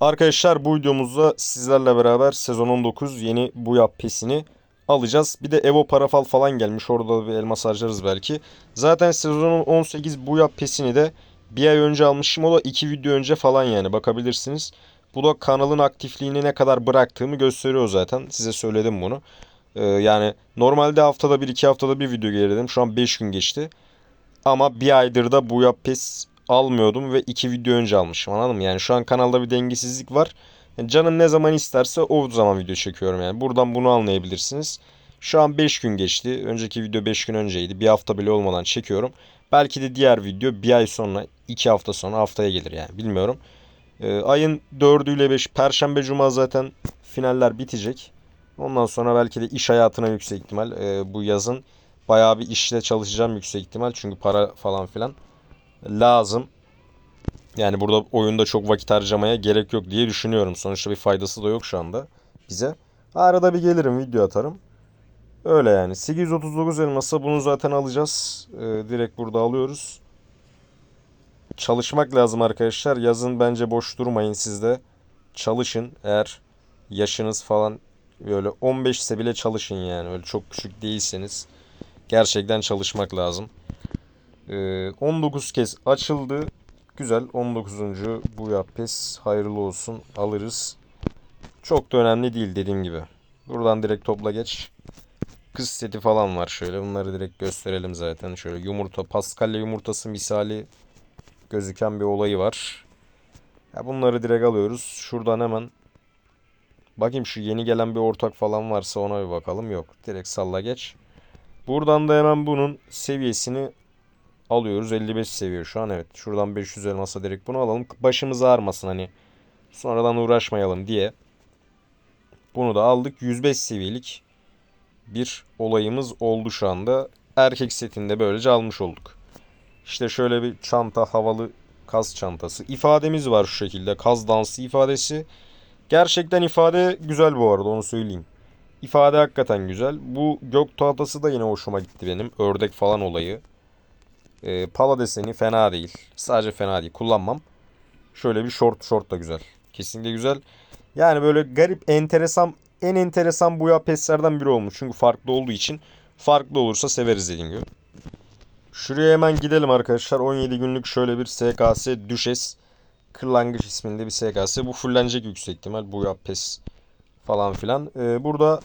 Arkadaşlar bu videomuzda sizlerle beraber sezon 19 yeni bu yap pesini alacağız. Bir de Evo parafal falan gelmiş. Orada bir elmas harcarız belki. Zaten sezonun 18 bu yap pesini de bir ay önce almışım. O da 2 video önce falan yani bakabilirsiniz. Bu da kanalın aktifliğini ne kadar bıraktığımı gösteriyor zaten. Size söyledim bunu. Ee, yani normalde haftada bir iki haftada bir video gelirdim. Şu an 5 gün geçti. Ama bir aydır da bu yap pes almıyordum ve iki video önce almışım anladın mı? Yani şu an kanalda bir dengesizlik var. Yani canım ne zaman isterse o zaman video çekiyorum yani. Buradan bunu anlayabilirsiniz. Şu an 5 gün geçti. Önceki video 5 gün önceydi. Bir hafta bile olmadan çekiyorum. Belki de diğer video bir ay sonra, 2 hafta sonra haftaya gelir yani bilmiyorum. Ee, ayın 4'ü ile 5 Perşembe Cuma zaten finaller bitecek. Ondan sonra belki de iş hayatına yüksek ihtimal e, bu yazın bayağı bir işte çalışacağım yüksek ihtimal. Çünkü para falan filan lazım. Yani burada oyunda çok vakit harcamaya gerek yok diye düşünüyorum. Sonuçta bir faydası da yok şu anda bize. Arada bir gelirim video atarım. Öyle yani. 839 elması bunu zaten alacağız. Ee, direkt burada alıyoruz. Çalışmak lazım arkadaşlar. Yazın bence boş durmayın siz de. Çalışın eğer yaşınız falan böyle 15 ise bile çalışın yani. Öyle çok küçük değilseniz. Gerçekten çalışmak lazım. Ee, 19 kez açıldı. Güzel 19. bu pes hayırlı olsun alırız. Çok da önemli değil dediğim gibi. Buradan direkt topla geç. Kız seti falan var şöyle. Bunları direkt gösterelim zaten. Şöyle yumurta, paskalya yumurtası misali gözüken bir olayı var. Ya bunları direkt alıyoruz. Şuradan hemen bakayım şu yeni gelen bir ortak falan varsa ona bir bakalım. Yok. Direkt salla geç. Buradan da hemen bunun seviyesini alıyoruz. 55 seviye şu an evet. Şuradan 500 elmasa direkt bunu alalım. Başımız ağrımasın hani. Sonradan uğraşmayalım diye. Bunu da aldık. 105 seviyelik bir olayımız oldu şu anda. Erkek setinde böylece almış olduk. İşte şöyle bir çanta havalı kaz çantası. İfademiz var şu şekilde. Kaz dansı ifadesi. Gerçekten ifade güzel bu arada onu söyleyeyim. İfade hakikaten güzel. Bu gök tahtası da yine hoşuma gitti benim. Ördek falan olayı. E, pala deseni fena değil. Sadece fena değil. Kullanmam. Şöyle bir short short da güzel. Kesinlikle güzel. Yani böyle garip enteresan en enteresan bu ya peslerden biri olmuş. Çünkü farklı olduğu için farklı olursa severiz dediğim gibi. Şuraya hemen gidelim arkadaşlar. 17 günlük şöyle bir SKS Düşes Kırlangıç isminde bir SKS. Bu fullenecek yüksek ihtimal. Bu ya pes falan filan. Ee, burada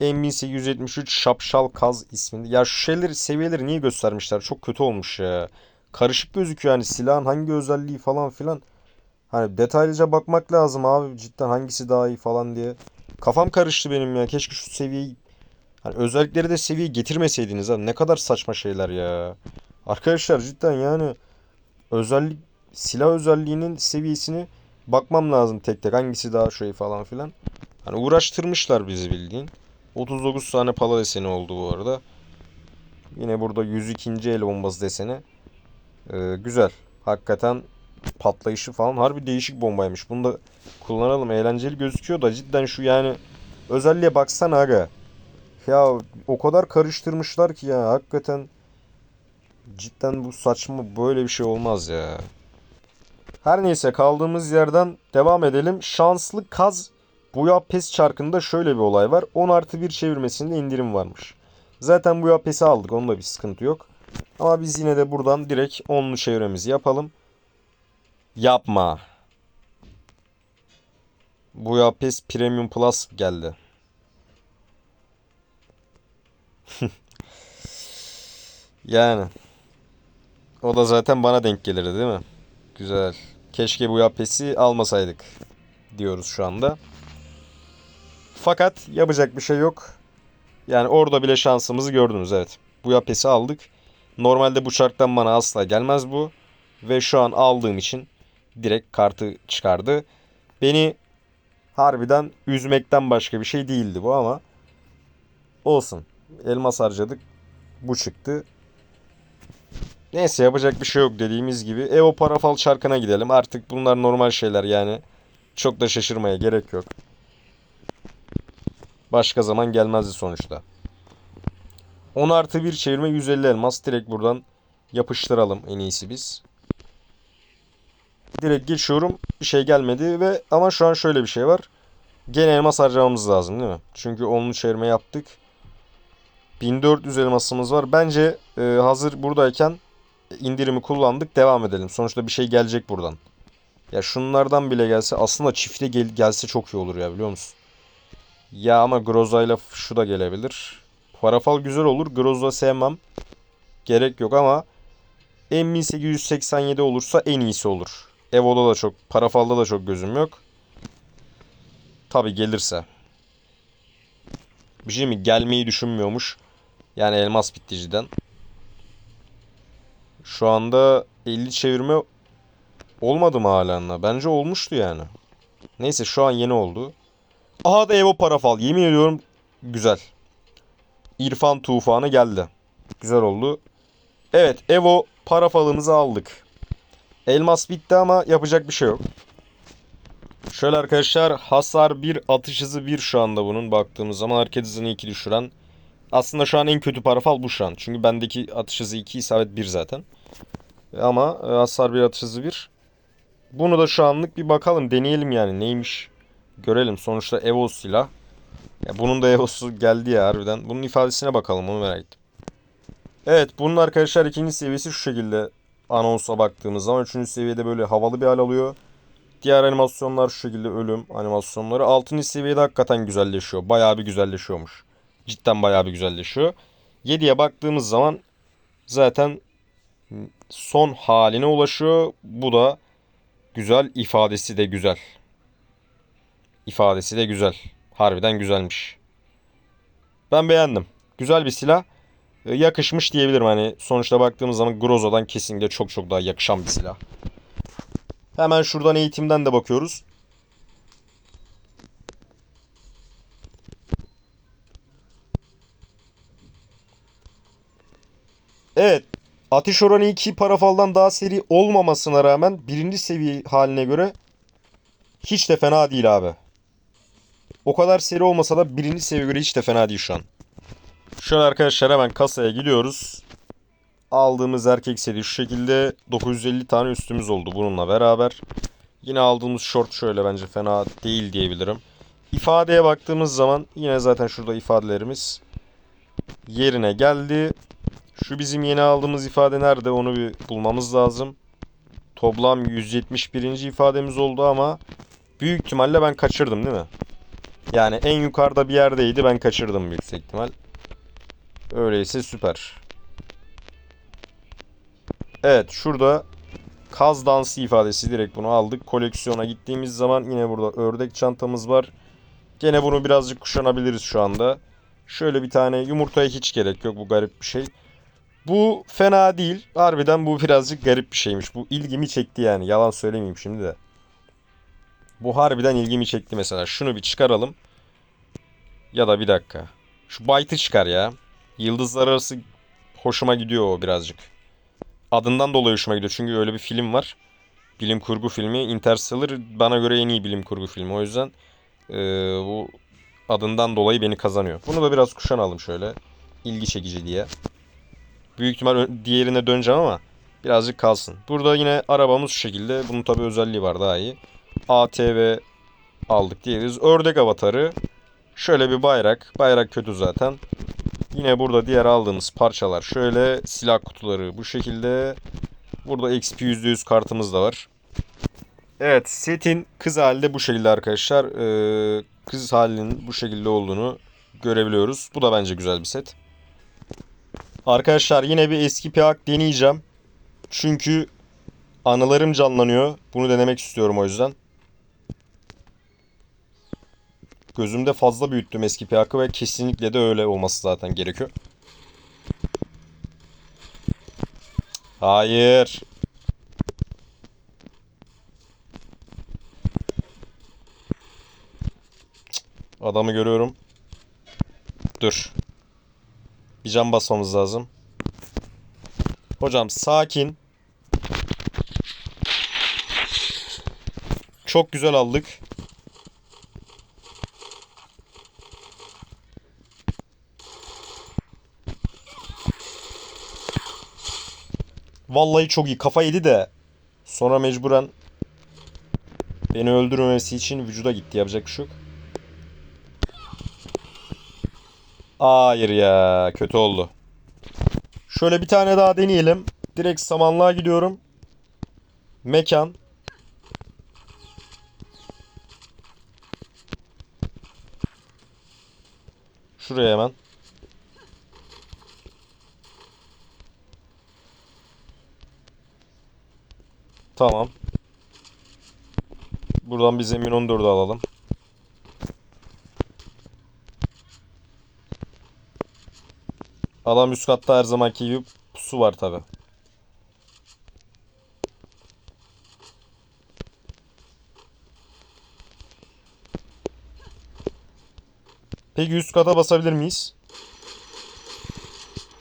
M1873 Şapşal Kaz isminde. Ya şu şeyleri seviyeleri niye göstermişler? Çok kötü olmuş ya. Karışık gözüküyor yani silahın hangi özelliği falan filan. Hani detaylıca bakmak lazım abi cidden hangisi daha iyi falan diye. Kafam karıştı benim ya. Keşke şu seviyeyi hani özellikleri de seviye getirmeseydiniz abi. Ne kadar saçma şeyler ya. Arkadaşlar cidden yani özellik silah özelliğinin seviyesini bakmam lazım tek tek. Hangisi daha şey falan filan. Hani uğraştırmışlar bizi bildiğin. 39 tane pala deseni oldu bu arada. Yine burada 102. el bombası deseni. Ee, güzel. Hakikaten patlayışı falan harbi değişik bombaymış. Bunu da kullanalım. Eğlenceli gözüküyor da cidden şu yani özelliğe baksana aga. Ya o kadar karıştırmışlar ki ya hakikaten cidden bu saçma böyle bir şey olmaz ya. Her neyse kaldığımız yerden devam edelim. Şanslı kaz bu ya pes çarkında şöyle bir olay var. 10 artı 1 çevirmesinde indirim varmış. Zaten bu ya pesi aldık. Onda bir sıkıntı yok. Ama biz yine de buradan direkt 10'lu çevremizi yapalım. Yapma. Bu ya pes Premium Plus geldi. yani. O da zaten bana denk gelirdi değil mi? Güzel. Keşke bu yapesi almasaydık diyoruz şu anda. Fakat yapacak bir şey yok. Yani orada bile şansımızı gördünüz evet. Bu yapesi aldık. Normalde bu çarktan bana asla gelmez bu. Ve şu an aldığım için direkt kartı çıkardı. Beni harbiden üzmekten başka bir şey değildi bu ama olsun. Elmas harcadık. Bu çıktı. Neyse yapacak bir şey yok dediğimiz gibi. Evo parafal çarkına gidelim. Artık bunlar normal şeyler yani. Çok da şaşırmaya gerek yok. Başka zaman gelmezdi sonuçta. 10 artı 1 çevirme 150 elmas. Direkt buradan yapıştıralım en iyisi biz. Direkt geçiyorum. Bir şey gelmedi ve ama şu an şöyle bir şey var. Gene elmas harcamamız lazım değil mi? Çünkü onlu çevirme yaptık. 1400 elmasımız var. Bence e, hazır buradayken indirimi kullandık. Devam edelim. Sonuçta bir şey gelecek buradan. Ya şunlardan bile gelse aslında çifte gel gelse çok iyi olur ya biliyor musun? Ya ama Groza'yla şu da gelebilir. Parafal güzel olur. Groza sevmem. Gerek yok ama M1887 olursa en iyisi olur. Evo'da da çok, Parafal'da da çok gözüm yok. Tabi gelirse. Bir şey mi? Gelmeyi düşünmüyormuş. Yani elmas bitti cidden. Şu anda 50 çevirme olmadı mı halen? Bence olmuştu yani. Neyse şu an yeni oldu. Aha da Evo Parafal. Yemin ediyorum güzel. İrfan tufanı geldi. Güzel oldu. Evet Evo Parafal'ımızı aldık. Elmas bitti ama yapacak bir şey yok. Şöyle arkadaşlar hasar 1 atış hızı 1 şu anda bunun baktığımız zaman hareket hızını 2 düşüren. Aslında şu an en kötü parafal bu şu an. Çünkü bendeki atış hızı 2 isabet 1 zaten. Ama e, hasar 1 atış hızı 1. Bunu da şu anlık bir bakalım deneyelim yani neymiş. Görelim sonuçta Evo silah. Ya bunun da Evo'su geldi ya harbiden. Bunun ifadesine bakalım onu merak ettim. Evet bunun arkadaşlar ikinci seviyesi şu şekilde anonsa baktığımız zaman. Üçüncü seviyede böyle havalı bir hal alıyor. Diğer animasyonlar şu şekilde ölüm animasyonları. Altıncı seviyede hakikaten güzelleşiyor. Bayağı bir güzelleşiyormuş. Cidden bayağı bir güzelleşiyor. 7'ye baktığımız zaman zaten son haline ulaşıyor. Bu da güzel. ifadesi de güzel. İfadesi de güzel. Harbiden güzelmiş. Ben beğendim. Güzel bir silah. E, Yakışmış diyebilirim. Hani sonuçta baktığımız zaman Groza'dan kesinlikle çok çok daha yakışan bir silah. Hemen şuradan eğitimden de bakıyoruz. Evet. Ateş oranı 2 parafaldan daha seri olmamasına rağmen birinci seviye haline göre hiç de fena değil abi. O kadar seri olmasa da birinci seviye göre hiç de fena değil şu an. Şöyle arkadaşlar hemen kasaya gidiyoruz. Aldığımız erkek seti şu şekilde 950 tane üstümüz oldu bununla beraber. Yine aldığımız short şöyle bence fena değil diyebilirim. İfadeye baktığımız zaman yine zaten şurada ifadelerimiz yerine geldi. Şu bizim yeni aldığımız ifade nerede onu bir bulmamız lazım. Toplam 171. ifademiz oldu ama büyük ihtimalle ben kaçırdım değil mi? Yani en yukarıda bir yerdeydi ben kaçırdım büyük ihtimal. Öyleyse süper. Evet şurada kaz dansı ifadesi direkt bunu aldık. Koleksiyona gittiğimiz zaman yine burada ördek çantamız var. Gene bunu birazcık kuşanabiliriz şu anda. Şöyle bir tane yumurtaya hiç gerek yok bu garip bir şey. Bu fena değil. Harbiden bu birazcık garip bir şeymiş. Bu ilgimi çekti yani. Yalan söylemeyeyim şimdi de. Bu harbiden ilgimi çekti mesela. Şunu bir çıkaralım. Ya da bir dakika. Şu Byte'ı çıkar ya. Yıldızlar arası hoşuma gidiyor o birazcık. Adından dolayı hoşuma gidiyor. Çünkü öyle bir film var. Bilim kurgu filmi. Interstellar bana göre en iyi bilim kurgu filmi. O yüzden e, bu adından dolayı beni kazanıyor. Bunu da biraz kuşanalım şöyle. İlgi çekici diye. Büyük ihtimal diğerine döneceğim ama birazcık kalsın. Burada yine arabamız şu şekilde. Bunun tabi özelliği var daha iyi. ATV aldık diyebiliriz. Ördek avatarı. Şöyle bir bayrak. Bayrak kötü zaten. Yine burada diğer aldığımız parçalar şöyle silah kutuları bu şekilde. Burada XP %100 kartımız da var. Evet setin kız halde bu şekilde arkadaşlar. Ee, kız halinin bu şekilde olduğunu görebiliyoruz. Bu da bence güzel bir set. Arkadaşlar yine bir eski PAK deneyeceğim. Çünkü anılarım canlanıyor. Bunu denemek istiyorum o yüzden. Gözümde fazla büyüttüm eski PAK'ı ve kesinlikle de öyle olması zaten gerekiyor. Hayır. Adamı görüyorum. Dur. Bir can basmamız lazım. Hocam sakin. Çok güzel aldık. Vallahi çok iyi. Kafa yedi de sonra mecburen Beni öldürmemesi için vücuda gitti. Yapacak bir şey yok. Hayır ya. Kötü oldu. Şöyle bir tane daha deneyelim. Direkt samanlığa gidiyorum. Mekan. Şuraya hemen. Tamam. Buradan bir zemin 14'ü alalım. Adam üst katta her zamanki gibi pusu var tabi. Peki üst kata basabilir miyiz?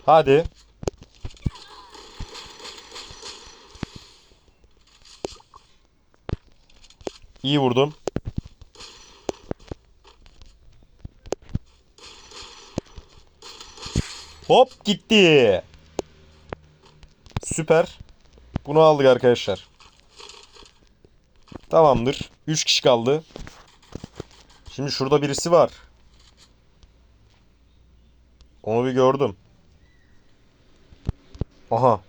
Hadi. İyi vurdum. Hop gitti. Süper. Bunu aldık arkadaşlar. Tamamdır. 3 kişi kaldı. Şimdi şurada birisi var. Onu bir gördüm. Aha.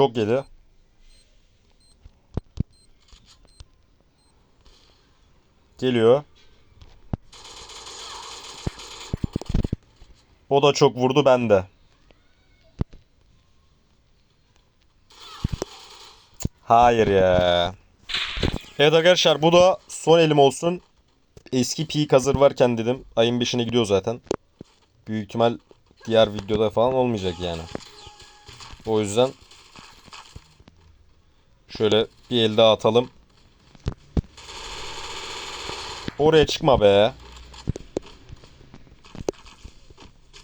Çok yedi. Geliyor. O da çok vurdu ben de. Hayır ya. Evet arkadaşlar bu da son elim olsun. Eski peak hazır varken dedim. Ayın 5'ine gidiyor zaten. Büyük ihtimal diğer videoda falan olmayacak yani. O yüzden şöyle bir el daha atalım. Oraya çıkma be.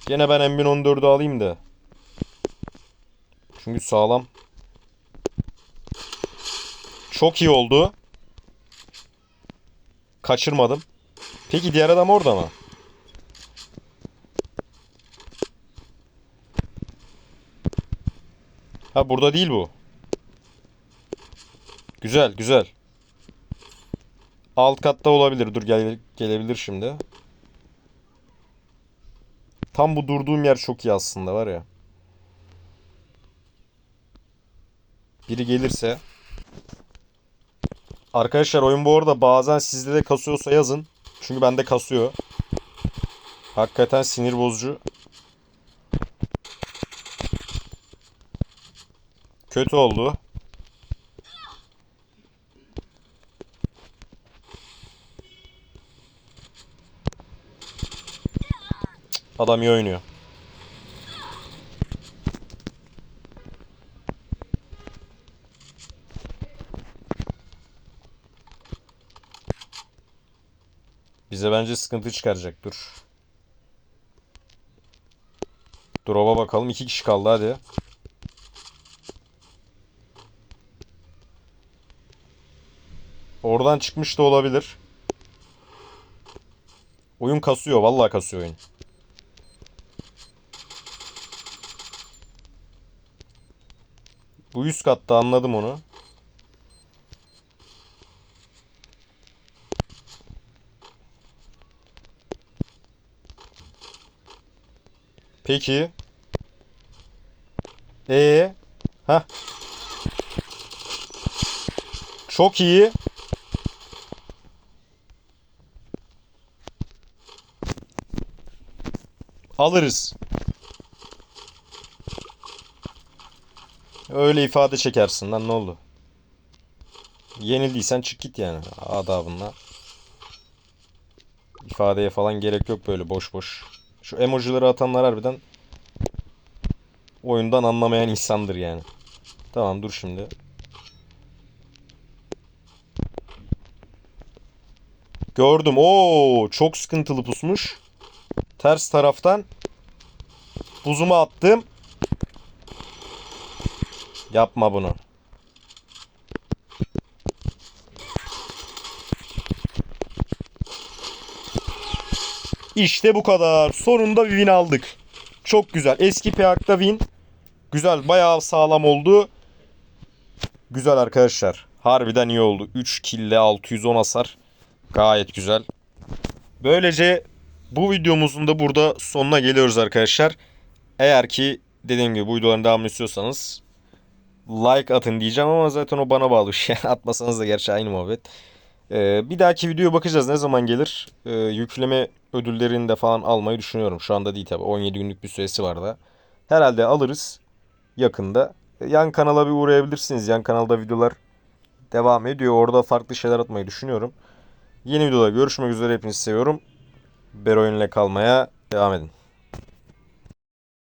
Gene ben M1014'ü alayım da. Çünkü sağlam. Çok iyi oldu. Kaçırmadım. Peki diğer adam orada mı? Ha burada değil bu. Güzel güzel. Alt katta olabilir. Dur gel gelebilir şimdi. Tam bu durduğum yer çok iyi aslında var ya. Biri gelirse. Arkadaşlar oyun bu arada bazen sizde de kasıyorsa yazın. Çünkü bende kasıyor. Hakikaten sinir bozucu. Kötü oldu. Adam iyi oynuyor. Bize bence sıkıntı çıkaracak. Dur. Drop'a bakalım. İki kişi kaldı hadi. Oradan çıkmış da olabilir. Oyun kasıyor. Vallahi kasıyor oyun. Bu üst katta anladım onu. Peki. Ee, ha. Çok iyi. Alırız. Öyle ifade çekersin lan ne oldu? Yenildiysen çık git yani adabınla. İfadeye falan gerek yok böyle boş boş. Şu emojileri atanlar harbiden oyundan anlamayan insandır yani. Tamam dur şimdi. Gördüm. Oo, çok sıkıntılı pusmuş. Ters taraftan buzumu attım. Yapma bunu. İşte bu kadar. Sonunda bir win aldık. Çok güzel. Eski PAK'ta win. Güzel bayağı sağlam oldu. Güzel arkadaşlar. Harbiden iyi oldu. 3 kille 610 hasar. Gayet güzel. Böylece bu videomuzun da burada sonuna geliyoruz arkadaşlar. Eğer ki dediğim gibi bu videoların devamını istiyorsanız like atın diyeceğim ama zaten o bana bağlı şey. Atmasanız da gerçi aynı muhabbet. Ee, bir dahaki videoya bakacağız ne zaman gelir. Ee, yükleme ödüllerini de falan almayı düşünüyorum. Şu anda değil tabi 17 günlük bir süresi var da. Herhalde alırız yakında. Yan kanala bir uğrayabilirsiniz. Yan kanalda videolar devam ediyor. Orada farklı şeyler atmayı düşünüyorum. Yeni videoda görüşmek üzere. Hepinizi seviyorum. Beroyun ile kalmaya devam edin.